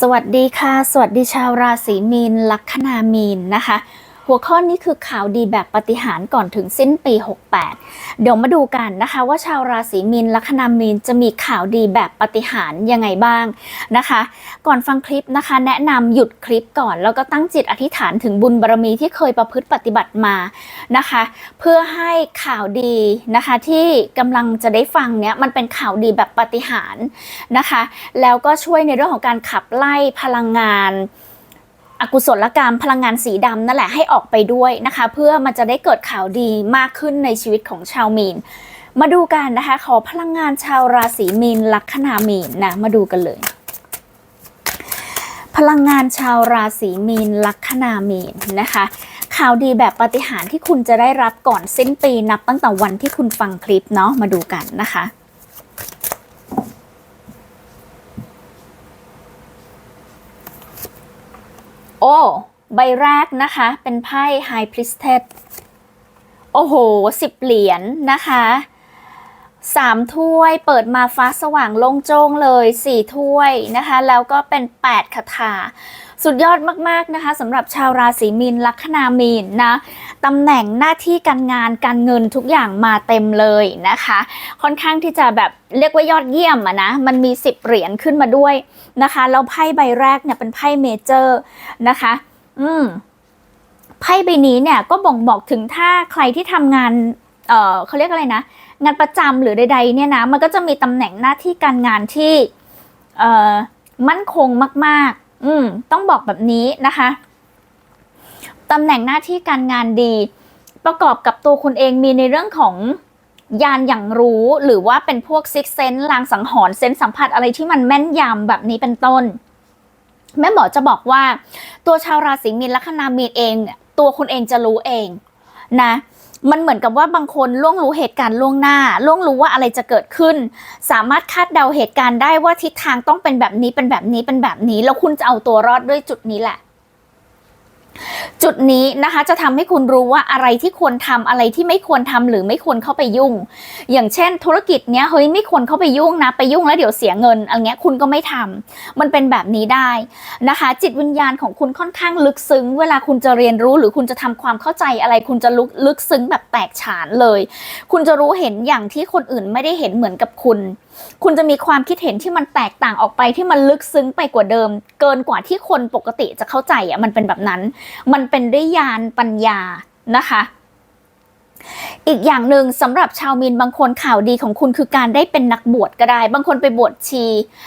สวัสดีค่ะ สวัสดีชาวราศีมีน ลัคนามีนนะคะ หัวข้อนี้คือข่าวดีแบบปฏิหารก่อนถึงสิ้นปี 68 เดี๋ยวมาดูกันนะคะว่าชาวราศีมีนลัคนามีนจะมีข่าวดีแบบปฏิหารยังไงบ้างนะคะ ก่อนฟังคลิปนะคะ แนะนำหยุดคลิปก่อน แล้วก็ตั้งจิตอธิษฐานถึงบุญบารมีที่เคยประพฤติปฏิบัติมานะคะ เพื่อให้ข่าวดีนะคะที่กำลังจะได้ฟังเนี้ยมันเป็นข่าวดีแบบปฏิหารนะคะ แล้วก็ช่วยในเรื่องของการขับไล่พลังงาน อกุศลกรรมพลังงานสีดำนั่นแหละให้ออกไปด้วยนะคะ เพื่อมันจะได้เกิดข่าวดีมากขึ้นในชีวิตของชาวมีน มาดูกันนะคะ ขอพลังงานชาวราศีมีนลัคนามีนนะมาดูกันเลย พลังงานชาวราศีมีนลัคนามีนนะคะ ข่าวดีแบบปฏิหารที่คุณจะได้รับก่อนสิ้นปีนับตั้งแต่วันที่คุณฟังคลิปเนาะมาดูกันนะคะ โอ้ ใบแรกนะคะ เป็นไพ่ High Priestess โอ้โหสิบเหรียญนะคะสามถ้วยเปิดมาฟ้าสว่างโล่งโจ้งเลยสี่ถ้วยนะคะ แล้วก็เป็นแปดคาถา สุดยอดมาก ๆ นะคะสำหรับชาวราศีมีนลัคนามีนนะ ตำแหน่งหน้าที่การงานการเงินทุกอย่างมาเต็มเลยนะคะ ค่อนข้างที่จะแบบเรียกว่ายอดเยี่ยมอะนะ มันมี 10 เหรียญขึ้นมาด้วยนะคะแล้วไพ่ใบแรกเนี่ยเป็นไพ่เมเจอร์นะคะ อืมไพ่ใบนี้เนี่ยก็บ่งบอกถึงถ้าใครที่ทำงาน เออเขาเรียกอะไรนะ งานประจำหรือใด ๆ เนี่ยนะ มันก็จะมีตำแหน่งหน้าที่การงานที่ เออมั่นคงมาก ๆ อืม ต้องบอกแบบนี้นะคะ ตำแหน่งหน้าที่การงานดี ประกอบกับตัวคุณเองมีในเรื่องของยานอย่างรู้หรือว่าเป็นพวกซิกเซนลางสังหรณ์เซนส์สัมผัสอะไรที่มันแม่นยำแบบนี้เป็นต้น แม่หมอจะบอกว่า ตัวชาวราศีมีนลัคนามีนเอง ตัวคุณเองจะรู้เองนะมันเหมือนกับว่าบางคนล่วงรู้เหตุการณ์ล่วงหน้าล่วงรู้ว่าอะไรจะเกิดขึ้น สามารถคาดเดาเหตุการณ์ได้ว่าทิศทางต้องเป็นแบบนี้เป็นแบบนี้เป็นแบบนี้ แล้วคุณจะเอาตัวรอดด้วยจุดนี้แหละ จุดนี้นะคะจะทำให้คุณรู้ว่าอะไรที่ควรทำอะไรที่ไม่ควรทำหรือไม่ควรเข้าไปยุ่ง อย่างเช่น ธุรกิจเนี้ยเฮ้ยไม่ควรเข้าไปยุ่งนะไปยุ่งแล้วเดี๋ยวเสียเงินอะไรเงี้ยคุณก็ไม่ทำมันเป็นแบบนี้ได้นะคะ จิตวิญญาณของคุณค่อนข้างลึกซึ้ง เวลาคุณจะเรียนรู้หรือคุณจะทำความเข้าใจอะไร คุณจะลึกลึกซึ้งแบบแตกฉานเลย คุณจะรู้เห็นอย่างที่คนอื่นไม่ได้เห็นเหมือนกับคุณ คุณจะมีความคิดเห็นที่มันแตกต่างออกไปที่มันลึกซึ้งไปกว่าเดิม เกินกว่าที่คนปกติจะเข้าใจอะมันเป็นแบบนั้น มันเป็นด้วยญาณปัญญานะคะอีกอย่างหนึ่งสำหรับชาวมีนบางคนข่าวดีของคุณคือการได้เป็นนักบวชก็ได้ บางคนไปบวชชี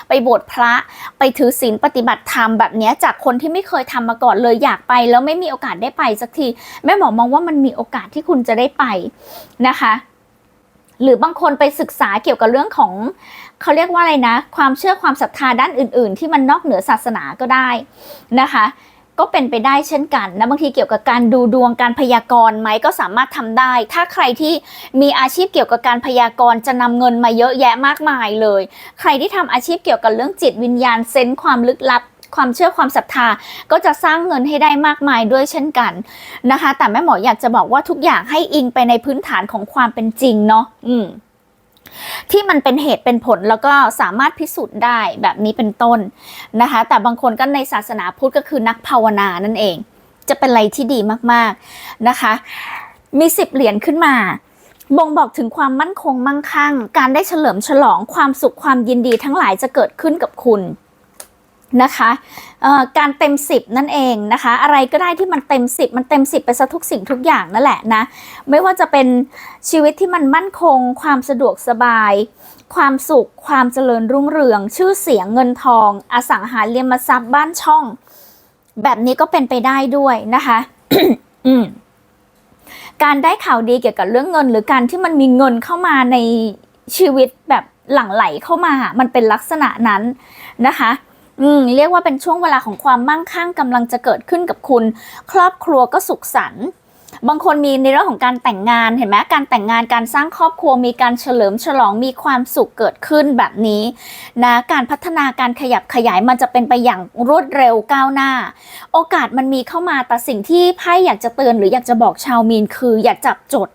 ไปบวชพระ ไปถือศีลปฏิบัติธรรมแบบนี้จากคนที่ไม่เคยทำมาก่อนเลยอยากไป แล้วไม่มีโอกาสได้ไปสักทีแม่หมอมองว่ามันมีโอกาสที่คุณจะได้ไปนะคะ หรือบางคนไปศึกษาเกี่ยวกับเรื่องของเขาเรียกว่าอะไรนะ ความเชื่อความศรัทธาด้านอื่น ๆ ที่มันนอกเหนือศาสนาก็ได้นะคะ ก็เป็นไปได้เช่นกันนะบางทีเกี่ยวกับการดูดวงการพยากรณ์ไหมก็สามารถทำได้ ถ้าใครที่มีอาชีพเกี่ยวกับการพยากรณ์จะนำเงินมาเยอะแยะมากมายเลย ใครที่ทำอาชีพเกี่ยวกับเรื่องจิตวิญญาณเซนส์ความลึกลับ ความเชื่อความศรัทธาก็จะสร้างเงินให้ได้มากมายด้วยเช่นกันนะคะ แต่แม่หมออยากจะบอกว่าทุกอย่างให้อิงไปในพื้นฐานของความเป็นจริงเนาะอืมที่มันเป็นเหตุเป็นผลแล้วก็สามารถพิสูจน์ได้แบบนี้เป็นต้นนะคะ แต่บางคนก็ในศาสนาพุทธก็คือนักภาวนานั่นเอง จะเป็นอะไรที่ดีมากๆนะคะ มีสิบเหรียญขึ้นมาบ่งบอกถึงความมั่นคงมั่งคั่ง การได้เฉลิมฉลองความสุขความยินดีทั้งหลายจะเกิดขึ้นกับคุณ นะคะการเต็มสิบนั่นเองนะคะ อะไรก็ได้ที่มันเต็มสิบมันเต็มสิบไปซะทุกสิ่งทุกอย่างนั่นแหละนะ ไม่ว่าจะเป็นชีวิตที่มันมั่นคง ความสะดวกสบาย ความสุข ความเจริญรุ่งเรือง ชื่อเสียงเงินทอง อสังหาริมทรัพย์บ้านช่อง แบบนี้ก็เป็นไปได้ด้วยนะคะการได้ข่าวดีเกี่ยวกับเรื่องเงิน หรือการที่มันมีเงินเข้ามาในชีวิตแบบหลั่งไหลเข้ามา มันเป็นลักษณะนั้นนะคะ อืมเรียกว่าเป็นช่วงเวลาของความมั่งคั่งกำลังจะเกิดขึ้นกับคุณ ครอบครัวก็สุขสันต์บางคนมีในเรื่องของการแต่งงานเห็นไหมการแต่งงานการสร้างครอบครัวมีการเฉลิมฉลองมีความสุขเกิดขึ้นแบบนี้นะการพัฒนาการขยับขยายมันจะเป็นไปอย่างรวดเร็วก้าวหน้า โอกาสมันมีเข้ามาแต่สิ่งที่ไพ่อยากจะเตือนหรืออยากจะบอกชาวมีนคือ อย่าจับจด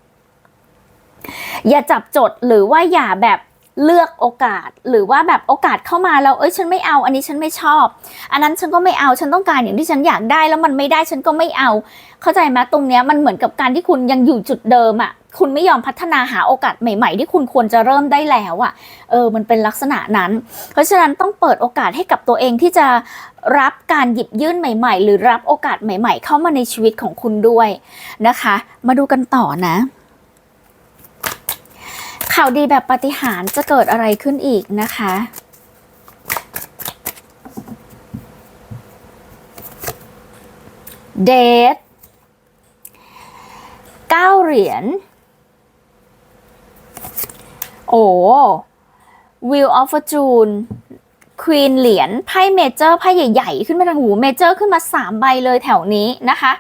อย่าจับจดหรือว่าอย่าแบบ เลือกโอกาสหรือว่าแบบโอกาสเข้ามาแล้วเอ้ยฉันไม่เอาอันนี้ฉันไม่ชอบ อันนั้นฉันก็ไม่เอาฉันต้องการอย่างที่ฉันอยากได้แล้วมันไม่ได้ฉันก็ไม่เอา เข้าใจไหมตรงเนี้ยมันเหมือนกับการที่คุณยังอยู่จุดเดิมอะ่ะคุณไม่ยอมพัฒนาหาโอกาสใหม่ ๆ ที่คุณควรจะเริ่มได้แล้วอะ่ะเออมันเป็นลักษณะนั้น เพราะฉะนั้นต้องเปิดโอกาสให้กับตัวเองที่จะรับการหยิบยื่นใหม่ ๆ หรือรับโอกาสใหม่ ๆ เข้ามาในชีวิตของคุณด้วยนะคะ มาดูกันต่อนะ ข่าวดีแบบปาฏิหาริย์จะเกิดอะไรขึ้นอีกนะคะ เดทเก้าเหรียญ โอ้วิวออฟฟอร์จูนควีนเหรียญไพ่เมเจอร์ไพ่ใหญ่ๆ ขึ้นมาทางหูเมเจอร์ขึ้นมา 3 ใบเลยแถวนี้นะคะ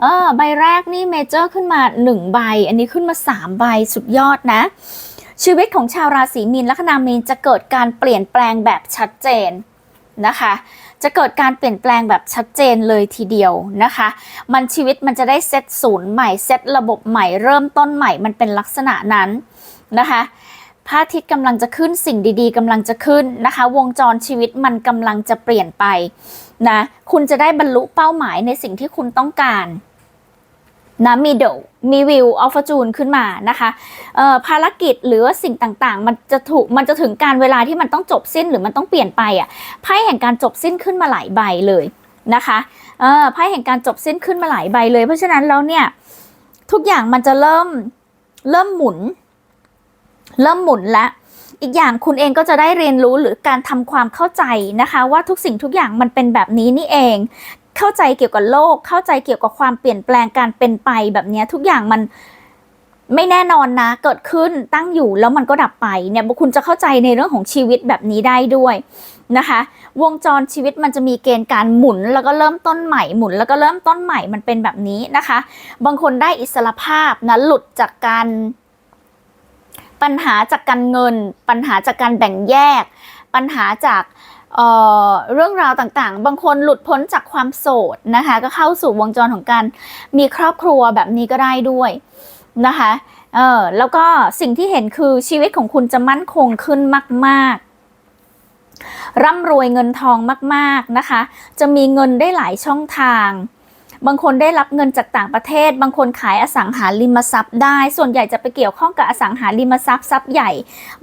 เออใบแรกนี่เมเจอร์ขึ้นมา 1 ใบ อันนี้ขึ้นมา 3 ใบสุดยอดนะ ชีวิตของชาวราศีมีนลัคนามีนจะเกิดการเปลี่ยนแปลงแบบชัดเจนนะคะ จะเกิดการเปลี่ยนแปลงแบบชัดเจนเลยทีเดียวนะคะ มันชีวิตมันจะได้เซตศูนย์ใหม่เซตระบบใหม่เริ่มต้นใหม่มันเป็นลักษณะนั้นนะคะพระอาทิตย์กำลังจะขึ้นสิ่งดีๆกำลังจะขึ้นนะคะ วงจรชีวิตมันกำลังจะเปลี่ยนไปนะคุณจะได้บรรลุเป้าหมายในสิ่งที่คุณต้องการ นะมีเดมีวิวออฟจูนขึ้นมานะคะภารกิจหรือว่าสิ่งต่างๆ มันจะถูกมันจะถึงการเวลาที่มันต้องจบสิ้นหรือมันต้องเปลี่ยนไปอะไพ่แห่งการจบสิ้นขึ้นมาหลายใบเลยนะคะไพ่แห่งการจบสิ้นขึ้นมาหลายใบเลย เพราะฉะนั้นแล้วเนี่ยทุกอย่างมันจะเริ่มเริ่มหมุน เริ่มหมุนแล้วอีกอย่างคุณเองก็จะได้เรียนรู้หรือการทำความเข้าใจนะคะ ว่าทุกสิ่งทุกอย่างมันเป็นแบบนี้นี่เอง เข้าใจเกี่ยวกับโลก เข้าใจเกี่ยวกับความเปลี่ยนแปลงการเป็นไปแบบนี้ทุกอย่างมันไม่แน่นอนนะ เกิดขึ้นตั้งอยู่แล้วมันก็ดับไปเนี่ยคุณจะเข้าใจในเรื่องของชีวิตแบบนี้ได้ด้วยนะคะ วงจรชีวิตมันจะมีเกณฑ์การหมุนแล้วก็เริ่มต้นใหม่หมุน แล้วก็เริ่มต้นใหม่มันเป็นแบบนี้นะคะ บางคนได้อิสรภาพนะหลุดจากการปัญหาจากการเงิน ปัญหาจากการแบ่งแยก ปัญหาจาก เรื่องราวต่างๆ บางคนหลุดพ้นจากความโสดนะคะ ก็เข้าสู่วงจรของการมีครอบครัวแบบนี้ก็ได้ด้วยนะคะเออแล้วก็สิ่งที่เห็นคือชีวิตของคุณจะมั่นคงขึ้นมาก ๆ ร่ำรวยเงินทองมาก ๆนะคะ จะมีเงินได้หลายช่องทาง บางคนได้รับเงินจากต่างประเทศ บางคนขายอสังหาริมทรัพย์ได้ ส่วนใหญ่จะไปเกี่ยวข้องกับอสังหาริมทรัพย์ทรัพย์ใหญ่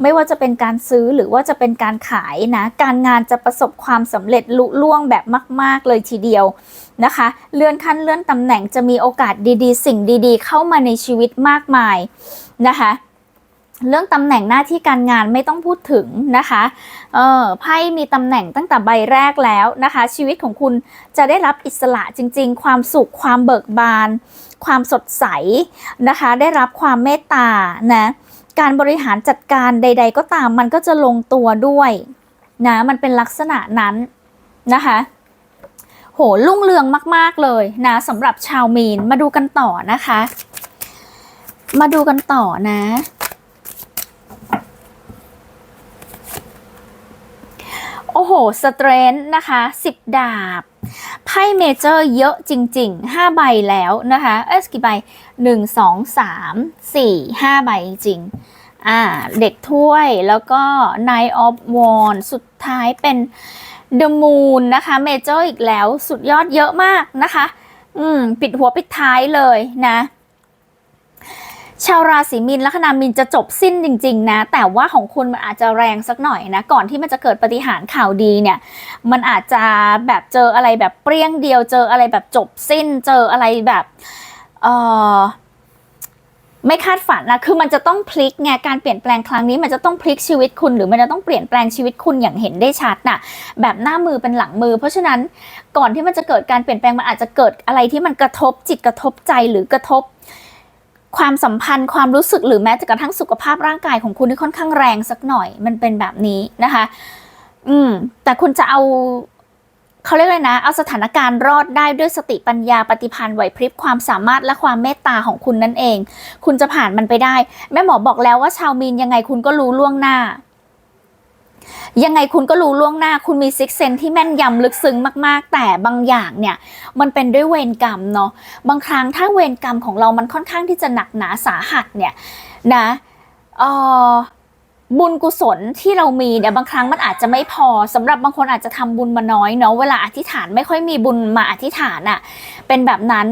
ไม่ว่าจะเป็นการซื้อหรือว่าจะเป็นการขายนะ การงานจะประสบความสำเร็จลุล่วงแบบมาก ๆ เลยทีเดียวนะคะ เลื่อนขั้นเลื่อนตำแหน่งจะมีโอกาสดีๆ สิ่งดีๆ เข้ามาในชีวิตมากมายนะคะ เรื่องตำแหน่งหน้าที่การงานไม่ต้องพูดถึงนะคะเออไพ่มีตำแหน่งตั้งแต่ใบแรกแล้วนะคะ ชีวิตของคุณจะได้รับอิสระจริง ๆ ความสุขความเบิกบาน ความสดใสนะคะ ได้รับความเมตตานะการบริหารจัดการใด ๆ ก็ตามมันก็จะลงตัวด้วยนะมันเป็นลักษณะนั้นนะคะโหลุ่งเรืองมาก ๆ เลยนะสำหรับชาวมีนมาดูกันต่อนะคะ มาดูกันต่อนะ โอ้โห สเตรนท์นะคะ 10 ดาบ ไพ่เมเจอร์เยอะจริง ๆ 5 ใบแล้วนะคะ เอ้ยกี่ใบ 1 2 3 4 5 ใบจริงอ่า เด็กถ้วยแล้วก็ Knight of Wands สุดท้ายเป็น The Moon นะคะเมเจอร์อีกแล้วสุดยอดเยอะมากนะคะ อืม ปิดหัวปิดท้ายเลยนะ ชาวราศีมีนลัคนามีนจะจบสิ้นจริง ๆ นะ แต่ว่าของคุณมันอาจจะแรงสักหน่อยนะ ก่อนที่มันจะเกิดปฏิหารข่าวดีเนี่ย มันอาจจะแบบเจออะไรแบบเปรี้ยงเดียว เจออะไรแบบจบสิ้น เจออะไรแบบเออไม่คาดฝันนะ คือมันจะต้องพลิกไง การเปลี่ยนแปลงครั้งนี้มันจะต้องพลิกชีวิตคุณ หรือมันจะต้องเปลี่ยนแปลงชีวิตคุณอย่างเห็นได้ชัดน่ะ แบบหน้ามือเป็นหลังมือ เพราะฉะนั้นก่อนที่มันจะเกิดการเปลี่ยนแปลงมันอาจจะเกิดอะไรที่มันกระทบจิตกระทบใจหรือกระทบ ความสัมพันธ์ความรู้สึกหรือแม้แต่กระทั่งสุขภาพร่างกายของคุณที่ค่อนข้างแรงสักหน่อยมันเป็นแบบนี้นะคะ อืม แต่คุณจะเอาเขาเรียกเลยนะ เอาสถานการณ์รอดได้ด้วยสติปัญญาปฏิพันธ์ไหวพริบความสามารถและความเมตตาของคุณนั่นเอง คุณจะผ่านมันไปได้ แม่หมอบอกแล้วว่าชาวมีนยังไงคุณก็รู้ล่วงหน้า ยังไงคุณก็รู้ล่วงหน้าคุณมีซิกเซนที่แม่นยำลึกซึ้งมากๆ แต่บางอย่างเนี่ยมันเป็นด้วยเวรกรรมเนาะบางครั้งถ้าเวรกรรมของเรามันค่อนข้างที่จะหนักหนาสาหัสเนี่ยนะเออ บุญกุศลที่เรามีเนี่ยบางครั้งมันอาจจะไม่พอสำหรับบางคนอาจจะทำบุญมาน้อยเนาะเวลาอธิษฐานไม่ค่อยมีบุญมาอธิษฐานอะ่ะเป็นแบบนั้น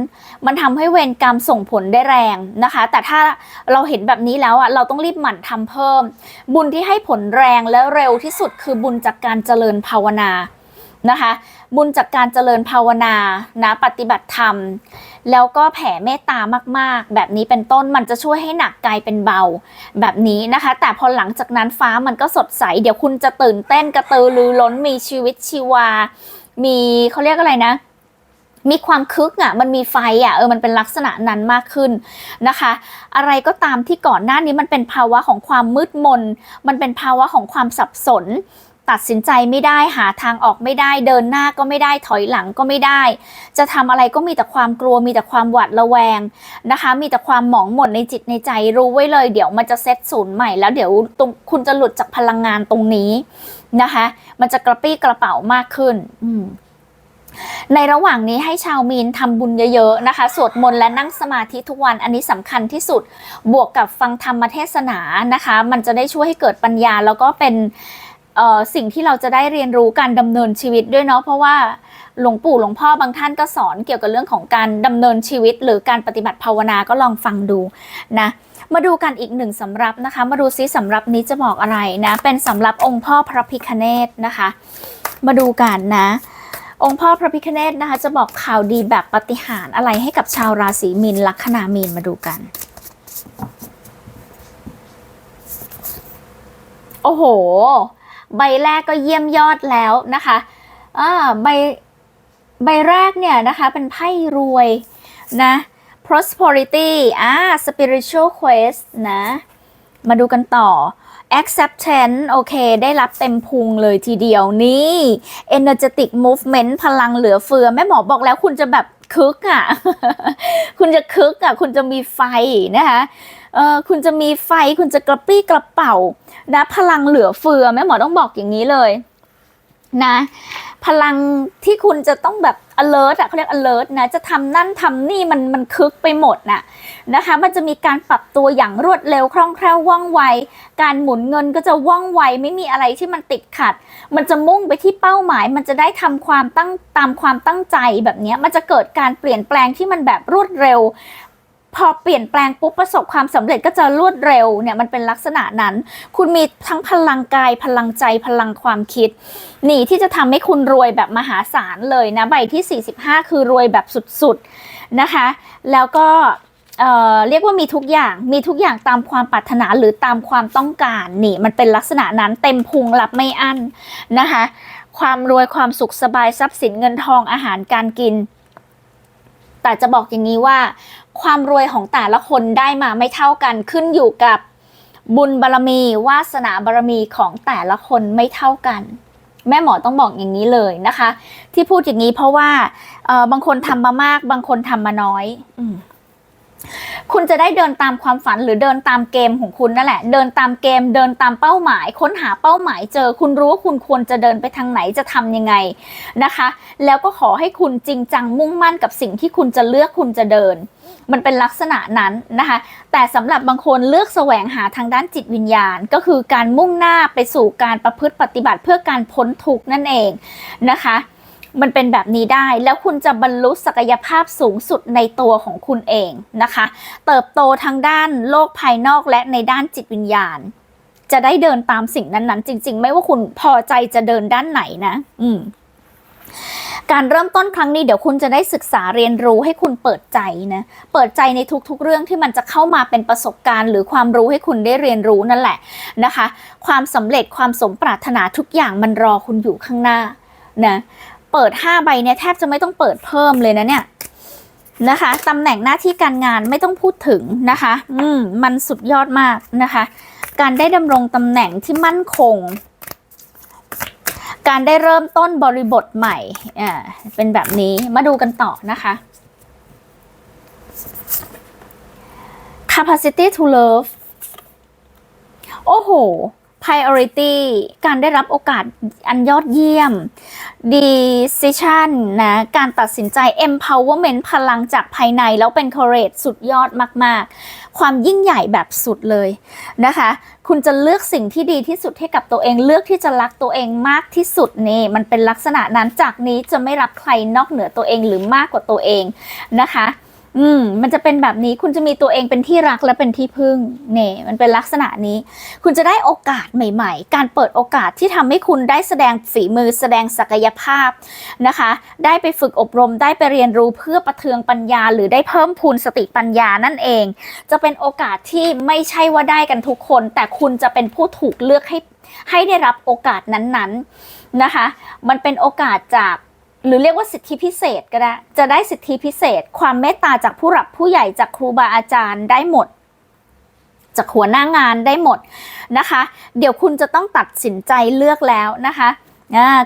มันทำให้เวรกรรมส่งผลได้แรงนะคะ แต่ถ้าเราเห็นแบบนี้แล้วอะ่ะเราต้องรีบหมั่นทำเพิ่ม บุญที่ให้ผลแรงและเร็วที่สุดคือบุญจากการเจริญภาวนานะคะ บุญจากการเจริญภาวนานะปฏิบัติธรรม แล้วก็แผ่เมตตามากๆ แบบนี้เป็นต้นมันจะช่วยให้หนักกลายเป็นเบา แบบนี้นะคะ แต่พอหลังจากนั้นฟ้ามันก็สดใส เดี๋ยวคุณจะตื่นเต้นกระตือรือร้นมีชีวิตชีวา มีเขาเรียกอะไรนะมีความคึกอะ มันมีไฟอะ เออ มันเป็นลักษณะนั้นมากขึ้นนะคะ อะไรก็ตามที่ก่อนหน้านี้มันเป็นภาวะของความมืดมน มันเป็นภาวะของความสับสน ตัดสินใจไม่ได้หาทางออกไม่ได้ เดินหน้าก็ไม่ได้ถอยหลังก็ไม่ได้ จะทำอะไรก็มีแต่ความกลัวมีแต่ความหวาดระแวงนะคะ มีแต่ความหมองหม่นในจิตในใจรู้ไว้เลย เดี๋ยวมันจะเซตศูนย์ใหม่แล้วเดี๋ยวตรงคุณจะหลุดจากพลังงานตรงนี้นะคะ มันจะกระปี้กระเป๋ามากขึ้นอืในระหว่างนี้ให้ชาวมีนทำบุญเยอะๆนะคะ สวดมนต์และนั่งสมาธิทุกวันอันนี้สำคัญที่สุดบวกกับฟังธรรมเทศนานะคะ มันจะได้ช่วยให้เกิดปัญญาแล้วก็เป็น สิ่งที่เราจะได้เรียนรู้การดำเนินชีวิตด้วยเนาะเพราะว่าหลวงปู่หลวงพ่อบางท่านก็สอนเกี่ยวกับเรื่องของการดำเนินชีวิต หรือการปฏิบัติภาวนาก็ลองฟังดูนะมาดูกันอีกหนึ่งสำรับนะคะ มาดูซิสำรับนี้จะบอกอะไรนะ เป็นสำรับองค์พ่อพระพิคเนตนะคะ มาดูกันนะ องค์พ่อพระพิคเนตนะคะ จะบอกข่าวดีแบบปฏิหารอะไรให้กับชาวราศีมีนลัคนามีนมาดูกัน โอ้โห ใบแรกก็เยี่ยมยอดแล้วนะคะอ่าใบใบแรกเนี่ยนะคะเป็นไพ่รวยนะ prosperity อ่า spiritual quest นะ มาดูกันต่อ acceptance โอเค ได้รับเต็มพุงเลยทีเดียวนี่ energetic movement พลังเหลือเฟือ แม่หมอบอกแล้วคุณจะแบบ คึกอะ คุณจะคึกอะ คุณจะมีไฟนะคะเออคุณจะมีไฟคุณจะกระปรี้กระเป๋านะพลังเหลือเฟือแม่หมอต้องบอกอย่างนี้เลยนะ พลังที่คุณจะต้องแบบ alert อะเขาเรียก alert นะ จะทำนั่นทำนี่มันมันคึกไปหมดน่ะนะคะ มันจะมีการปรับตัวอย่างรวดเร็วคล่องแคล่วว่องไว การหมุนเงินก็จะว่องไวไม่มีอะไรที่มันติดขัด มันจะมุ่งไปที่เป้าหมาย มันจะได้ทำความตั้งตามความตั้งใจแบบนี้มันจะเกิดการเปลี่ยนแปลงที่มันแบบรวดเร็ว พอเปลี่ยนแปลงปุ๊บประสบความสำเร็จก็จะรวดเร็วเนี่ยมันเป็นลักษณะนั้น คุณมีทั้งพลังกายพลังใจพลังความคิด นี่ที่จะทำให้คุณรวยแบบมหาศาลเลยนะใบที่ 45 คือรวยแบบสุดๆนะคะ แล้วก็เอ่อเรียกว่ามีทุกอย่างมีทุกอย่างตามความปรารถนาหรือตามความต้องการนี่มันเป็นลักษณะนั้นเต็มพุงรับไม่อั้นนะคะความรวยความสุขสบายทรัพย์สินเงินทองอาหารการกิน แต่จะบอกอย่างนี้ว่า ความรวยของแต่ละคนได้มาไม่เท่ากันขึ้นอยู่กับบุญบารรมี วาสนาบารรมีของแต่ละคนไม่เท่ากัน แม่หมอต้องบอกอย่างนี้เลยนะคะ ที่พูดอย่างนี้เพราะว่าบางคนทำมามาก บางคนทำมาน้อยอ คุณจะได้เดินตามความฝันหรือเดินตามเกมของคุณนั่นแหละ เดินตามเกม เดินตามเป้าหมาย ค้นหาเป้าหมายเจอ คุณรู้ว่าคุณควรจะเดินไปทางไหนจะทำยังไงนะคะ แล้วก็ขอให้คุณจริงจังมุ่งมั่นกับสิ่งที่คุณจะเลือกคุณจะเดิน มันเป็นลักษณะนั้นนะคะ แต่สำหรับบางคนเลือกแสวงหาทางด้านจิตวิญญาณ ก็คือการมุ่งหน้าไปสู่การประพฤติปฏิบัติเพื่อการพ้นทุกข์นั่นเองนะคะ มันเป็นแบบนี้ได้ แล้วคุณจะบรรลุศักยภาพสูงสุดในตัวของคุณเองนะคะ เติบโตทางด้านโลกภายนอกและในด้านจิตวิญญาณ จะได้เดินตามสิ่งนั้นๆ จริง ๆ ไม่ว่าคุณพอใจจะเดินด้านไหนนะ อืมการเริ่มต้นครั้งนี้เดี๋ยวคุณจะได้ศึกษาเรียนรู้ให้คุณเปิดใจนะ เปิดใจในทุกๆเรื่องที่มันจะเข้ามาเป็นประสบการณ์ หรือความรู้ให้คุณได้เรียนรู้นั่นแหละนะคะ ความสำเร็จความสมปรารถนาทุกอย่างมันรอคุณอยู่ข้างหน้านะ เปิด 5 ใบเนี่ยแทบจะไม่ต้องเปิดเพิ่มเลยนะเนี่ยนะคะตำแหน่งหน้าที่การงานไม่ต้องพูดถึงนะคะ อืมมันสุดยอดมากนะคะ การได้ดำรงตำแหน่งที่มั่นคง การได้เริ่มต้นบริบทใหม่อ่าเป็นแบบนี้มาดูกันต่อนะคะ capacity to love โอ้โห priority การได้รับโอกาสอันยอดเยี่ยม decision นะ การตัดสินใจ empowerment พลังจากภายใน แล้วเป็น courage สุดยอดมาก ๆ ความยิ่งใหญ่แบบสุดเลยนะคะ คุณจะเลือกสิ่งที่ดีที่สุดให้กับตัวเอง เลือกที่จะรักตัวเองมากที่สุดนี่ มันเป็นลักษณะนั้นจากนี้จะไม่รักใครนอกเหนือตัวเองหรือมากกว่าตัวเองนะคะ อืม มันจะเป็นแบบนี้คุณจะมีตัวเองเป็นที่รักและเป็นที่พึ่ง เนี่ย มันเป็นลักษณะนี้ คุณจะได้โอกาสใหม่ ๆ การเปิดโอกาสที่ทำให้คุณได้แสดงฝีมือแสดงศักยภาพนะคะ ได้ไปฝึกอบรมได้ไปเรียนรู้เพื่อประเทืองปัญญา หรือได้เพิ่มพูนสติปัญญานั่นเอง จะเป็นโอกาสที่ไม่ใช่ว่าได้กันทุกคน แต่คุณจะเป็นผู้ถูกเลือกให้ให้ได้รับโอกาสนั้นๆนะคะ มันเป็นโอกาสจาก หรือเรียกว่าสิทธิพิเศษก็ได้ จะได้สิทธิพิเศษ ความเมตตาจากผู้หลักผู้ใหญ่จากครูบาอาจารย์ได้หมด จากหัวหน้างานได้หมดนะคะ เดี๋ยวคุณจะต้องตัดสินใจเลือกแล้วนะคะ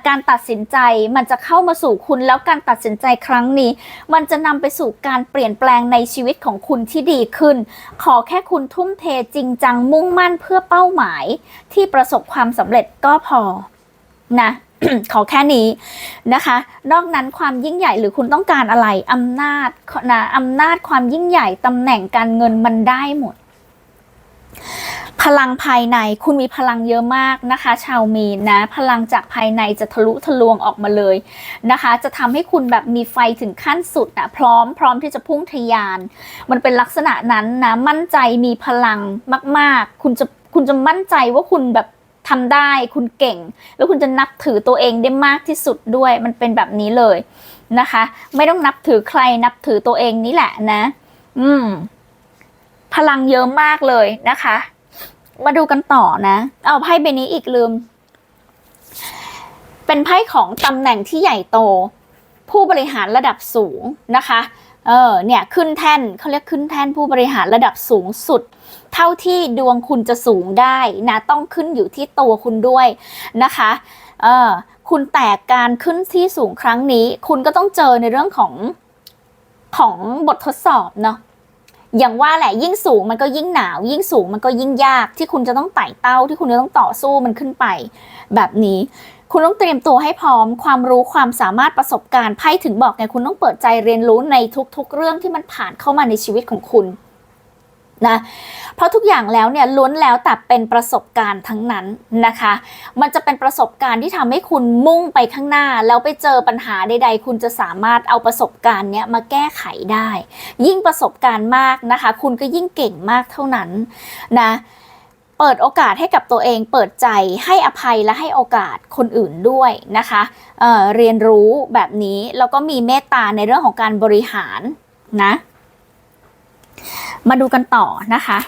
การตัดสินใจมันจะเข้ามาสู่คุณแล้วการตัดสินใจครั้งนี้ มันจะนำไปสู่การเปลี่ยนแปลงในชีวิตของคุณที่ดีขึ้น ขอแค่คุณทุ่มเทจริงจังมุ่งมั่นเพื่อเป้าหมาย ที่ประสบความสำเร็จก็พอนะ ขอแค่นี้นะคะ นอกนั้นความยิ่งใหญ่หรือคุณต้องการอะไรอำนาจนะอำนาจความยิ่งใหญ่ตำแหน่งการเงินมันได้หมด พลังภายในคุณมีพลังเยอะมากนะคะ ชาวมีนนะ พลังจากภายในจะทะลุทะลวงออกมาเลยนะคะ จะทำให้คุณแบบมีไฟถึงขั้นสุดนะพร้อมพร้อมที่จะพุ่งทะยาน มันเป็นลักษณะนั้นนะมั่นใจมีพลังมาก ๆ คุณจะคุณจะมั่นใจว่าคุณแบบ ทำได้คุณเก่ง แล้วคุณจะนับถือตัวเองได้มากที่สุดด้วย มันเป็นแบบนี้เลยนะคะ ไม่ต้องนับถือใครนับถือตัวเองนี่แหละนะ อืม พลังเยอะมากเลยนะคะ มาดูกันต่อนะ เอาไพ่ใบนี้อีกลืม เป็นไพ่ของตำแหน่งที่ใหญ่โต ผู้บริหารระดับสูงนะคะ เออเนี่ยขึ้นแท่นเขาเรียกขึ้นแท่นผู้บริหารระดับสูงสุด เท่าที่ดวงคุณจะสูงได้นะต้องขึ้นอยู่ที่ตัวคุณด้วยนะคะเออคุณแตกการขึ้นที่สูงครั้งนี้ คุณก็ต้องเจอในเรื่องของของบททดสอบเนาะอย่างว่าแหละยิ่งสูงมันก็ยิ่งหนาว ยิ่งสูงมันก็ยิ่งยากที่คุณจะต้องไต่เต้าที่คุณจะต้องต่อสู้มันขึ้นไปแบบนี้ คุณต้องเตรียมตัวให้พร้อมความรู้ความสามารถประสบการณ์ไพ่ถึงบอกไงคุณต้องเปิดใจเรียนรู้ในทุกๆ เรื่องที่มันผ่านเข้ามาในชีวิตของคุณนะเพราะทุกอย่างแล้วเนี่ยล้วนแล้วแต่เป็นประสบการณ์ทั้งนั้นนะคะ มันจะเป็นประสบการณ์ที่ทำให้คุณมุ่งไปข้างหน้า แล้วไปเจอปัญหาใด ๆ คุณจะสามารถเอาประสบการณ์เนี้ยมาแก้ไขได้ ยิ่งประสบการณ์มากนะคะ คุณก็ยิ่งเก่งมากเท่านั้นนะ เปิดโอกาสให้กับตัวเอง เปิดใจให้อภัยและให้โอกาสคนอื่นด้วยนะคะเเรียนรู้แบบนี้แล้วก็มีเมตตาในเรื่องของการบริหารนะ มาดูกันต่อนะคะ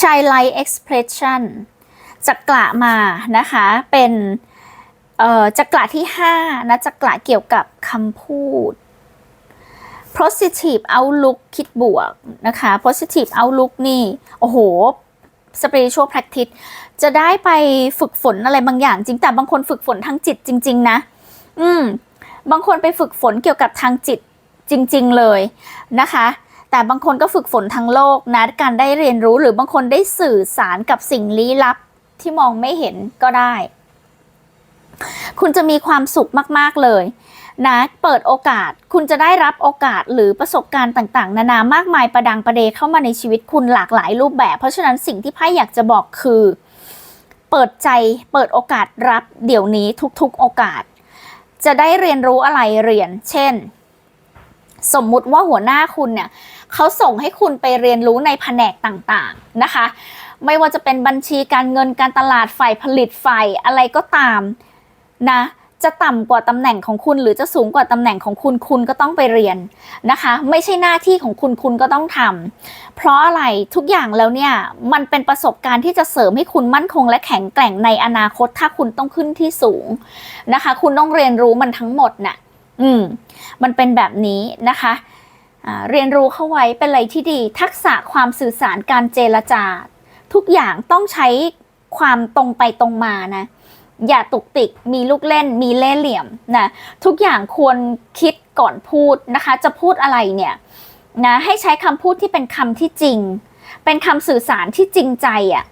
ชายไลท์ expression จักระมานะคะ เป็นจักระที่5นะจักระเกี่ยวกับคำพูด positive outlook คิดบวกนะคะ positive outlook นี่ โอ้โห spiritual practice จะได้ไปฝึกฝนอะไรบางอย่างจริงแต่บางคนฝึกฝนทางจิตจริง ๆ นะ อืม บางคนไปฝึกฝนเกี่ยวกับทางจิตจริง ๆ เลยนะคะแต่บางคนก็ฝึกฝนทางโลกนะการได้เรียนรู้หรือบางคนได้สื่อสารกับสิ่งลี้ลับที่มองไม่เห็นก็ได้ คุณจะมีความสุขมาก ๆ เลย นะเปิดโอกาสคุณจะได้รับโอกาสหรือประสบการณ์ต่างๆ นานามากมายประดังประเดเข้ามาในชีวิตคุณหลากหลายรูปแบบ เพราะฉะนั้นสิ่งที่ไพ่อยากจะบอกคือ เปิดใจเปิดโอกาสรับเดี๋ยวนี้ทุกๆโอกาส จะได้เรียนรู้อะไรเรียน เช่น สมมุติว่าหัวหน้าคุณเนี่ยเขาส่งให้คุณไปเรียนรู้ในแผนกต่างๆนะคะ ไม่ว่าจะเป็นบัญชีการเงินการตลาดฝ่ายผลิตฝ่ายอะไรก็ตามนะ จะต่ำกว่าตำแหน่งของคุณ หรือจะสูงกว่าตำแหน่งของคุณคุณก็ต้องไปเรียนนะคะ ไม่ใช่หน้าที่ของคุณคุณก็ต้องทำเพราะอะไรทุกอย่างแล้วเนี่ยมันเป็นประสบการณ์ที่จะเสริมให้คุณมั่นคง และแข็งแกร่งในอนาคตถ้าคุณต้องขึ้นที่สูงนะคะ คุณต้องเรียนรู้มันทั้งหมดน่ะอืมมันเป็นแบบนี้นะคะเรียนรู้เข้าไว้เป็นอะไรที่ดี ทักษะความสื่อสารการเจรจา ทุกอย่างต้องใช้ความตรงไปตรงมานะ อย่าตุกติก มีลูกเล่น มีเล่เหลี่ยมนะทุกอย่างควรคิดก่อนพูดนะคะ จะพูดอะไรเนี่ยนะให้ใช้คำพูดที่เป็นคำที่จริง เป็นคำสื่อสารที่จริงใจอะ่ะ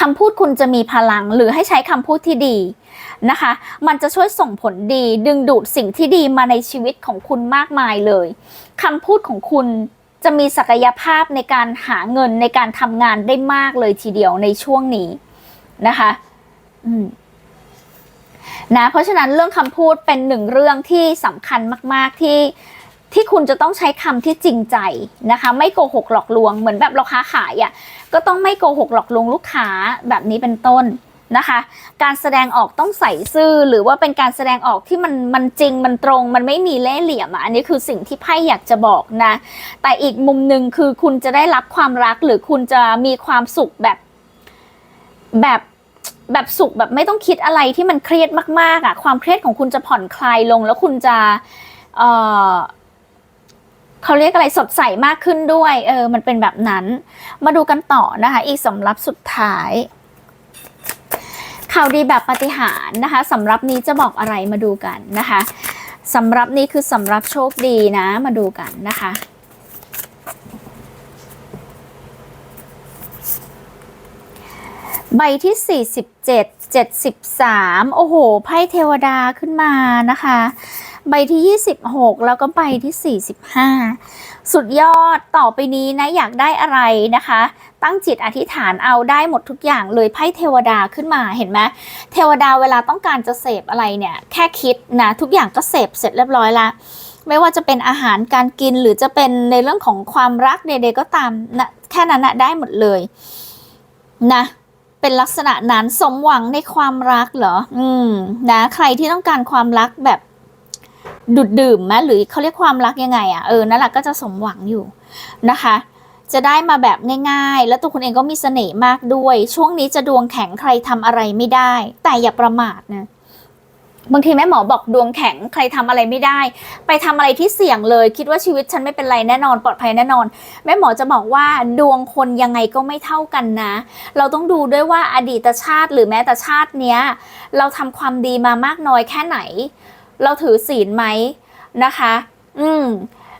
คำพูดคุณจะมีพลังหรือให้ใช้คำพูดที่ดีนะคะ มันจะช่วยส่งผลดี ดึงดูดสิ่งที่ดีมาในชีวิตของคุณมากมายเลยคำพูดของคุณจะมีศักยภาพในการหาเงินในการทำงานได้มากเลยทีเดียวในช่วงนี้นะคะ นะเพราะฉะนั้นเรื่องคำพูดเป็นหนึ่งเรื่องที่สำคัญมาก ๆ ที่ที่คุณจะต้องใช้คำที่จริงใจนะคะ ไม่โกหกหลอกลวงเหมือนแบบเราค้าขายอะ่ะก็ต้องไม่โกหกหลอกลวงลูกค้าแบบนี้เป็นต้นนะคะ การแสดงออกต้องใส่ซื่อหรือว่าเป็นการแสดงออกที่มันมันจริงมันตรง มันไม่มีเล่ห์เหลี่ยมอะอันนี้คือสิ่งที่ไพ่อยากจะบอกนะ แต่อีกมุมหนึ่งคือคุณจะได้รับความรักหรือคุณจะมีความสุขแบบแบบ แบบสุขแบบไม่ต้องคิดอะไรที่มันเครียดมากๆอะ ความเครียดของคุณจะผ่อนคลายลง แล้วคุณจะเออเขาเรียกอะไรสดใสมากขึ้นด้วย เออ มันเป็นแบบนั้น มาดูกันต่อนะคะ อีกสำรับสุดท้ายข่าวดีแบบปฏิหารนะคะสำรับนี้จะบอกอะไรมาดูกันนะคะสำรับนี้คือสำรับโชคดีนะ มาดูกันนะคะ ใบที่ 47 73 โอ้โห ไพ่เทวดาขึ้นมานะคะ ใบที่ 26 แล้วก็ใบที่ 45 สุดยอดต่อไปนี้นะ อยากได้อะไรนะคะ ตั้งจิตอธิษฐานเอาได้หมดทุกอย่างเลยไพ่เทวดาขึ้นมาเห็นไหมเทวดาเวลาต้องการจะเสพอะไรเนี่ย แค่คิดนะ ทุกอย่างก็เสพเสร็จเรียบร้อยละไม่ว่าจะเป็นอาหารการกินหรือจะเป็นในเรื่องของความรักใดๆก็ตามนะแค่นั้นนะได้หมดเลยนะ เป็นลักษณะนั้นสมหวังในความรักเหรอ อืม นะ ใครที่ต้องการความรักแบบดุดดื่มไหมหรือเขาเรียกความรักยังไงอะ่ะ เออ นั่นแหละก็จะสมหวังอยู่นะคะ จะได้มาแบบง่ายๆ แล้วตัวคุณเองก็มีเสน่ห์มากด้วย ช่วงนี้จะดวงแข็งใครทำอะไรไม่ได้ แต่อย่าประมาทนะ บางทีแม่หมอบอกดวงแข็งใครทำอะไรไม่ได้ ไปทำอะไรที่เสี่ยงเลย คิดว่าชีวิตฉันไม่เป็นไรแน่นอนปลอดภัยแน่นอน แม่หมอจะบอกว่าดวงคนยังไงก็ไม่เท่ากันนะ เราต้องดูด้วยว่าอดีตชาติหรือแม้แต่ชาติเนี้ย เราทำความดีมามากน้อยแค่ไหน เราถือศีลไหมนะคะ อืม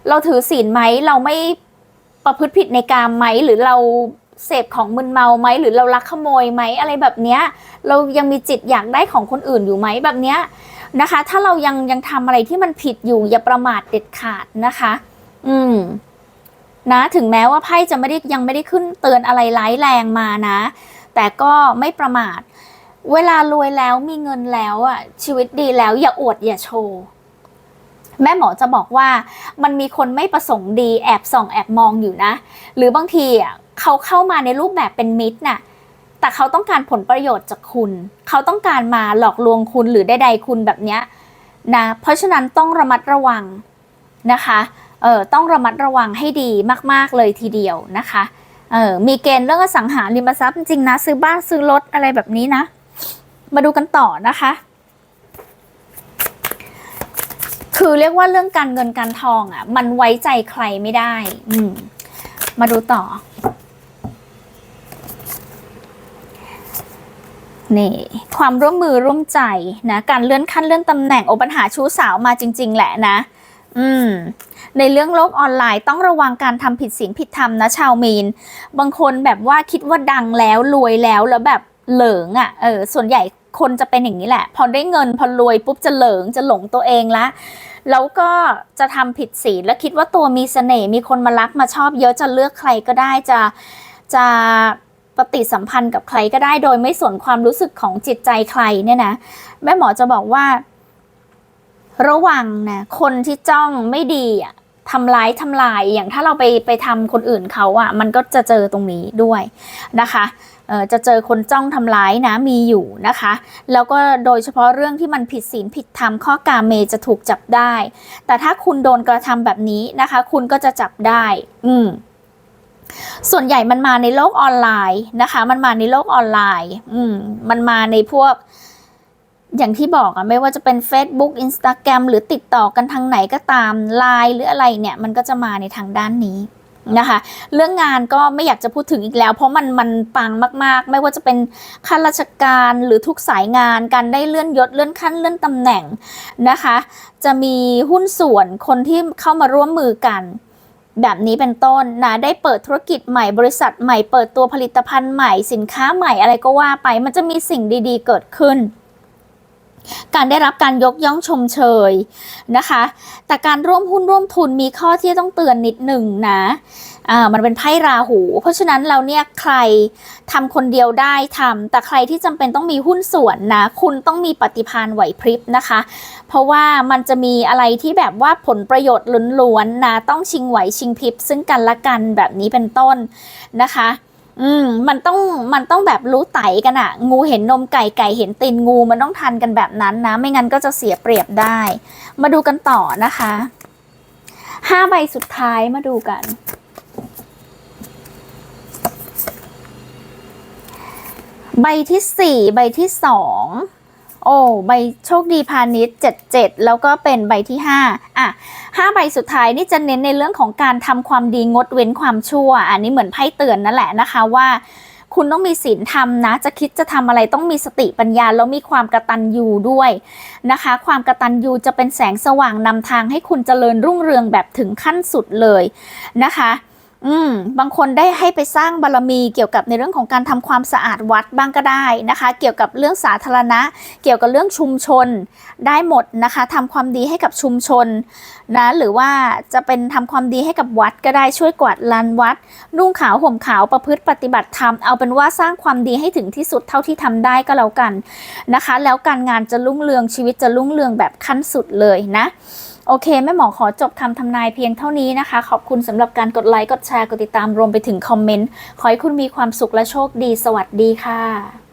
เราถือศีลไหมเราไม่ประพฤติผิดในกามไหมหรือเรา เสพของมึนเมาไหมหรือเราลักขโมยไหมอะไรแบบเนี้ยเรายังมีจิตอยากได้ของคนอื่นอยู่ไหมแบบเนี้ยนะคะ ถ้าเรายังยังทำอะไรที่มันผิดอยู่อย่าประมาทเด็ดขาดนะคะ อืมนะถึงแม้ว่าไพ่จะไม่ได้ยังไม่ได้ขึ้นเตือนอะไรร้ายแรงมานะ แต่ก็ไม่ประมาท เวลารวยแล้วมีเงินแล้วอะชีวิตดีแล้ว อย่าอวดอย่าโชว์แม่หมอจะบอกว่ามันมีคนไม่ประสงค์ดีแอบส่องแอบมองอยู่นะ หรือบางทีอะ เขาเข้ามาในรูปแบบเป็นมิตรน่ะแต่เขาต้องการผลประโยชน์จากคุณ เขาต้องการมาหลอกลวงคุณหรือใดๆคุณแบบเนี้ยนะเพราะฉะนั้นต้องระมัดระวังนะคะเออต้องระมัดระวังให้ดีมาก ๆ เลยทีเดียวนะคะเออมีเกณฑ์เรื่องอสังหาริมทรัพย์จริงนะ ซื้อบ้านซื้อรถอะไรแบบนี้นะ มาดูกันต่อนะคะ คือเรียกว่าเรื่องการเงินการทองอะ่ะ มันไว้ใจใครไม่ได้ อืม มาดูต่อ นี่ความร่วมมือร่วมใจนะการเลื่อนขั้นเลื่อนตำแหน่งโอปัญหาชู้สาวมาจริง ๆ แหละนะ อืมในเรื่องโลกออนไลน์ต้องระวังการทำผิดศีลผิดธรรมนะชาวมีน บางคนแบบว่าคิดว่าดังแล้วรวยแล้วแล้วแบบเหลิงอะ่ะเออส่วนใหญ่คนจะเป็นอย่างนี้แหละ พอได้เงินพอรวยปุ๊บจะเหลิงจะหลงตัวเองละแล้วก็จะทำผิดศีลแล้วคิดว่าตัวมีเสน่ห์มีคนมารักมาชอบเยอะจะเลือกใครก็ได้จะจะ ปฏิสัมพันธ์กับใครก็ได้โดยไม่สนความรู้สึกของจิตใจใครเนี่ยนะแม่หมอจะบอกว่า ระวังนะคนที่จ้องไม่ดีอะทำร้ายทำลายอย่างถ้าเราไปไปทำคนอื่นเขาอะ มันก็จะเจอตรงนี้ด้วยนะคะจะเจอคนจ้องทำร้ายนะมีอยู่นะคะ แล้วก็โดยเฉพาะเรื่องที่มันผิดศีลผิดธรรมข้อกาเมจะถูกจับได้ แต่ถ้าคุณโดนกระทำแบบนี้นะคะ คุณก็จะจับได้ อืม ส่วนใหญ่มันมาในโลกออนไลน์นะคะ มันมาในโลกออนไลน์ อืม มันมาในพวก อย่างที่บอกอะไม่ว่าจะเป็น Facebook Instagram หรือติดต่อกันทางไหนก็ตาม Line หรืออะไรเนี่ย มันก็จะมาในทางด้านนี้นะคะ เรื่องงานก็ไม่อยากจะพูดถึงอีกแล้ว เพราะมันมันปังมาก ๆ ไม่ว่าจะเป็นข้าราชการหรือทุกสายงานการได้เลื่อนยศเลื่อนขั้นเลื่อนตำแหน่งนะคะ จะมีหุ้นส่วนคนที่เข้ามาร่วมมือกัน แบบนี้เป็นต้นนะได้เปิดธุรกิจใหม่บริษัทใหม่เปิดตัวผลิตภัณฑ์ใหม่สินค้าใหม่อะไรก็ว่าไป มันจะมีสิ่งดีๆ เกิดขึ้น การได้รับการยกย่องชมเชยนะคะ แต่การร่วมหุ้นร่วมทุนมีข้อที่ต้องเตือนนิดหนึ่งนะอ่ามันเป็นไพ่ราหู เพราะฉะนั้นเราเนี่ยใครทำคนเดียวได้ทำแต่ใครที่จำเป็นต้องมีหุ้นส่วนนะ คุณต้องมีปฏิภาณไหวพริบนะคะ เพราะว่ามันจะมีอะไรที่แบบว่าผลประโยชน์ล้วนๆนะ ต้องชิงไหวชิงพริบซึ่งกันและกันแบบนี้เป็นต้นนะคะ อืมมันต้องมันต้องแบบรู้ไตกันอะงูเห็นนมไก่ไก่เห็นตีนงูมันต้องทันกันแบบนั้นนะ ไม่งั้นก็จะเสียเปรียบได้ มาดูกันต่อนะคะห้าใบสุดท้ายมาดูกันใบที่สี่ใบที่สอง โอ้ใบโชคดีพาณิชย์เจ็ดเจ็ดแล้วก็เป็นใบที่ห้าอะห้าใบสุดท้ายนี่จะเน้นในเรื่องของการทำความดีงดเว้นความชั่ว อันนี้เหมือนไพ่เตือนนั่นแหละนะคะว่า คุณต้องมีศีลธรรมนะ จะคิดจะทำอะไรต้องมีสติปัญญา แล้วมีความกระตันยูด้วยนะคะ ความกระตันยูจะเป็นแสงสว่างนำทางให้คุณเจริญรุ่งเรืองแบบถึงขั้นสุดเลยนะคะ อืมบางคนได้ให้ไปสร้างบารมีเกี่ยวกับในเรื่องของการทำความสะอาดวัดบ้างก็ได้นะคะ เกี่ยวกับเรื่องสาธารณะ เกี่ยวกับเรื่องชุมชนได้หมดนะคะทำความดีให้กับชุมชนนะหรือว่าจะเป็นทำความดีให้กับวัดก็ได้ช่วยกวาดลานวัด นุ่งขาวห่มขาวประพฤติปฏิบัติธรรมเอาเป็นว่าสร้างความดีให้ถึงที่สุดเท่าที่ทำได้ก็แล้วกันนะคะ แล้วการงานจะรุ่งเรืองชีวิตจะรุ่งเรืองแบบขั้นสุดเลยนะ โอเคแม่หมอขอจบคำทำนายเพียงเท่านี้นะคะ ขอบคุณสำหรับการกดไลค์ กดแชร์ กดติดตามรวมไปถึงคอมเมนต์ ขอให้คุณมีความสุขและโชคดี สวัสดีค่ะ